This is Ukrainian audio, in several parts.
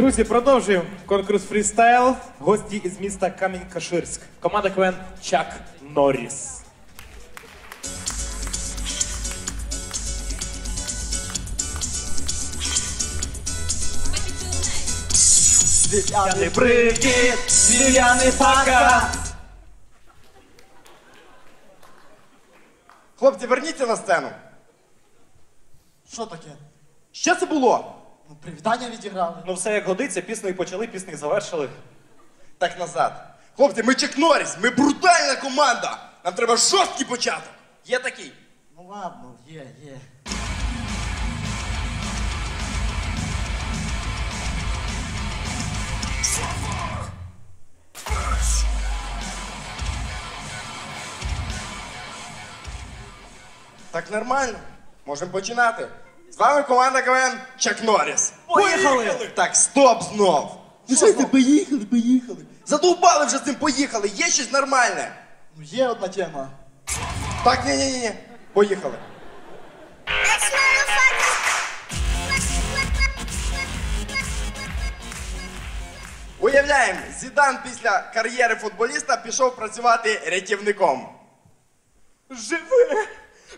Друзі, продовжуємо конкурс фрістайл. Гості із міста Камінь-Каширськ. Команда КВН Чак Норріс. Світляний привід, світляний пока. Хлопці, верніться на сцену. Що таке? Що це було? Ну, привітання відіграли. Ну все як годиться, піснею почали, піснею завершили. Так назад. Хлопці, ми Чек Норріс, ми брутальна команда. Нам треба жорсткий початок. Є такий. Ну ладно, є, є. Так нормально. Можемо починати. З вами команда КВН Чак Норріс. Поїхали! Так, стоп знов. Ну що ти, поїхали, поїхали. Задовбали вже з цим поїхали. Є щось нормальне. Ну є одна тема. Так, ні, ні, ні, ні. Поїхали. Уявляємо, Зідан після кар'єри футболіста пішов працювати рятівником. Живи!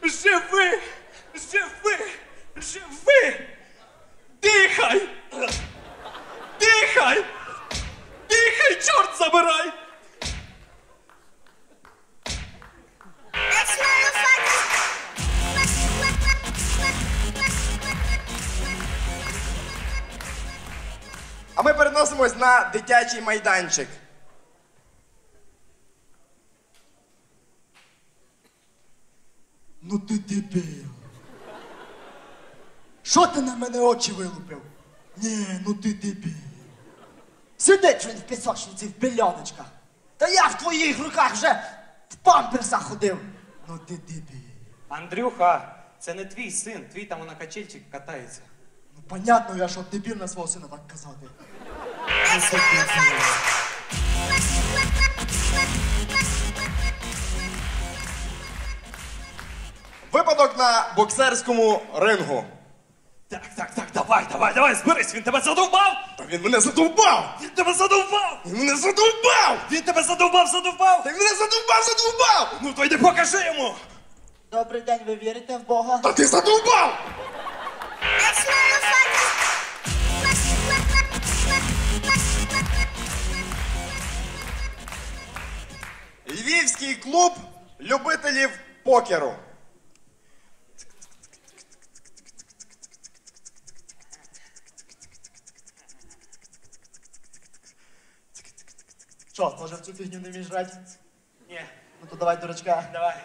Живи! Живи! Живи! Дихай! Дихай! Дихай, чорт забирай! А ми переносимось на дитячий майданчик. Ну ти дебіл. Що ти на мене очі вилупив? Ні, ну ти дебіл. Сидить він в пісочниці в пельоночках. Та я в твоїх руках вже в памперсах ходив. Ну ти дебіл. Андрюха, це не твій син, твій там на качельчик катається. Ну понятно, я що дебіл на свого сина так казати. Випадок на боксерському рингу. Так, так, так, давай, давай, давай, зберись, він тебе задовбав! Та він мене задовбав! Він тебе задовбав! Він мене задовбав! Він тебе задовбав, задовбав! Та він мене задовбав, задовбав! Ну то йди покажи йому! Добрий день, ви вірите в Бога? Та ти задовбав! Львівський клуб любителів покеру. Що, може в цю фігню не вмієш грати? Ні, Ну то давай, дурачка. давай.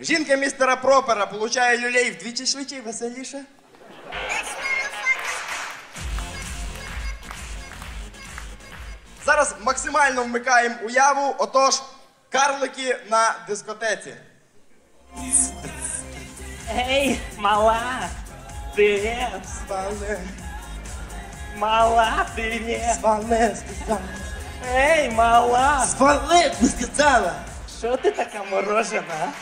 Жінка містера Пропера получає люлей вдвічі швидше і веселіше. Зараз максимально вмикаємо уяву, отож, карлики на дискотеці. Ей, мала! Привет! Свале, Мала, привет! свале, сказала. Ей, мала! Свале, ти сказала. Що ти така морожена?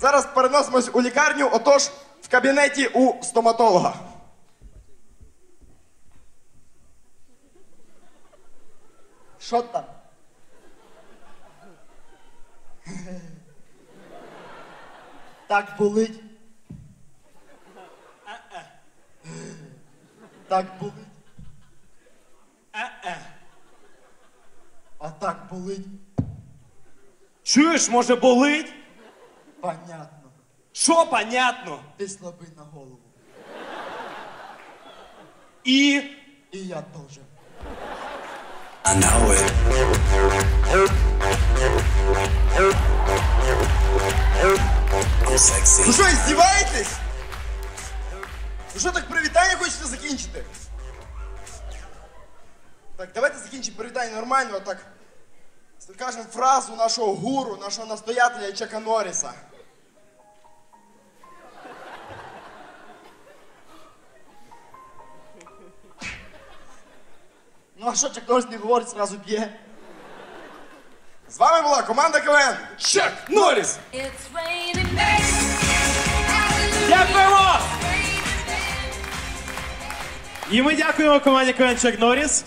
Зараз переносимось у лікарню, отож, в кабінеті у стоматолога. Що там? Так болить. Так болить. А так болить. Чуєш, може болить? Понятно. Що понятно? Ти слабий на голову. І. І я теж. Ви що, здіваєтесь? Ви що так привітання хочете закінчити? Так, давайте закінчимо привітання нормально, отак. Скажемо фразу нашого гуру, нашого настоятеля Чека Норріса. Ну а що Чак не говорить, зразу б'є? З вами була команда КВН. Чак Норріс! Дякуємо! І ми дякуємо команді КВН Чак Норріс.